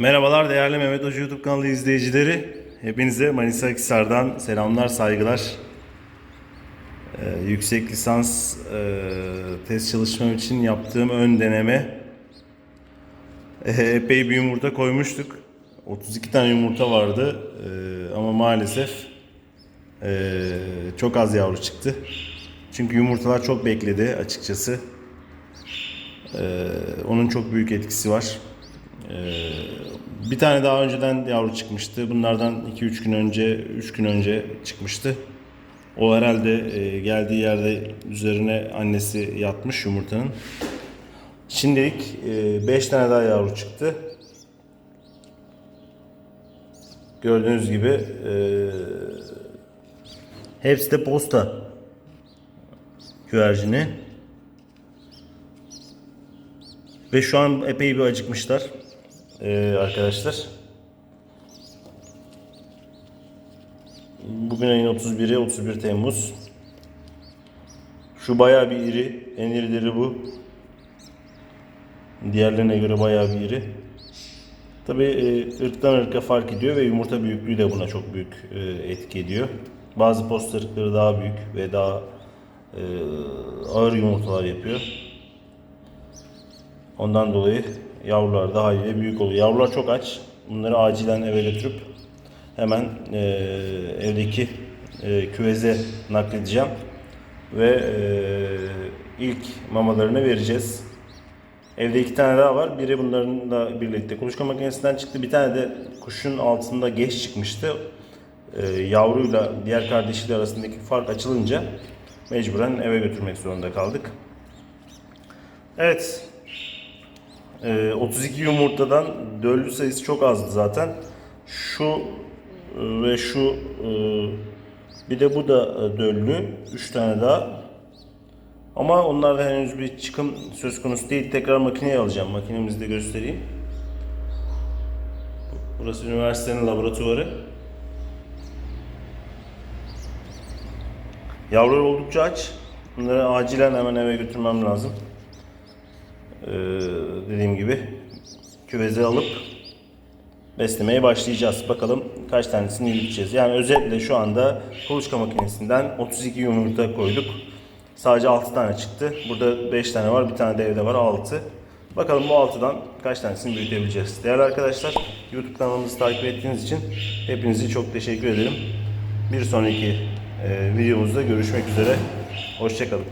Merhabalar değerli Mehmet Hoca YouTube kanalı izleyicileri. Hepinize Manisa Akhisar'dan selamlar, saygılar. Ee, yüksek lisans e, test çalışmam için yaptığım ön deneme e, epey bir yumurta koymuştuk. 32 tane yumurta vardı E, ama maalesef e, çok az yavru çıktı. Çünkü yumurtalar çok bekledi açıkçası. E, onun çok büyük etkisi var. Bir tane daha önceden yavru çıkmıştı. Bunlardan 2-3 gün önce, 3 gün önce çıkmıştı. O herhalde e, geldiği yerde üzerine annesi yatmış yumurtanın. Şimdilik 5 tane daha yavru çıktı. Gördüğünüz gibi e, hepsi de posta güvercini. Ve şu an epey bir acıkmışlar ee, arkadaşlar. Bugün ayın 31'i 31 Temmuz. Şu bayağı bir iri. En irileri bu. Diğerlerine göre bayağı bir iri. Tabi e, ırktan ırka fark ediyor ve yumurta büyüklüğü de buna çok büyük e, etki ediyor. Bazı posta ırkları daha büyük ve daha e, ağır yumurtalar yapıyor. Ondan dolayı yavrular da haliyle büyük oluyor. Yavrular çok aç. Bunları acilen eve götürüp hemen e, evdeki e, küveze nakledeceğim. Ve e, ilk mamalarını vereceğiz. Evde iki tane daha var. Biri bunlarla birlikte kuluçka makinesinden çıktı. Bir tane de kuşun altında geç çıkmıştı. E, yavruyla diğer kardeşiyle arasındaki fark açılınca mecburen eve götürmek zorunda kaldık. Evet, ee, 32 yumurtadan döllü sayısı çok azdı zaten. Şu e, ve şu e, bir de bu da e, döllü. 3 tane daha. Ama onlarda henüz bir çıkım söz konusu değil. Tekrar makineye alacağım. Makinemizi de göstereyim. Burası üniversitenin laboratuvarı. Yavrular oldukça aç. Bunları acilen hemen eve götürmem lazım. Ee, dediğim gibi küveze alıp beslemeye başlayacağız. Bakalım kaç tanesini yürüteceğiz. Yani özetle şu anda kuluçka makinesinden 32 yumurta koyduk. Sadece 6 tane çıktı. Burada 5 tane var. Bir tane de evde var 6. Bakalım bu 6'dan kaç tanesini büyütebileceğiz. Değerli arkadaşlar YouTube kanalımızı takip ettiğiniz için hepinize çok teşekkür ederim. Bir sonraki e, videomuzda görüşmek üzere. Hoşçakalın.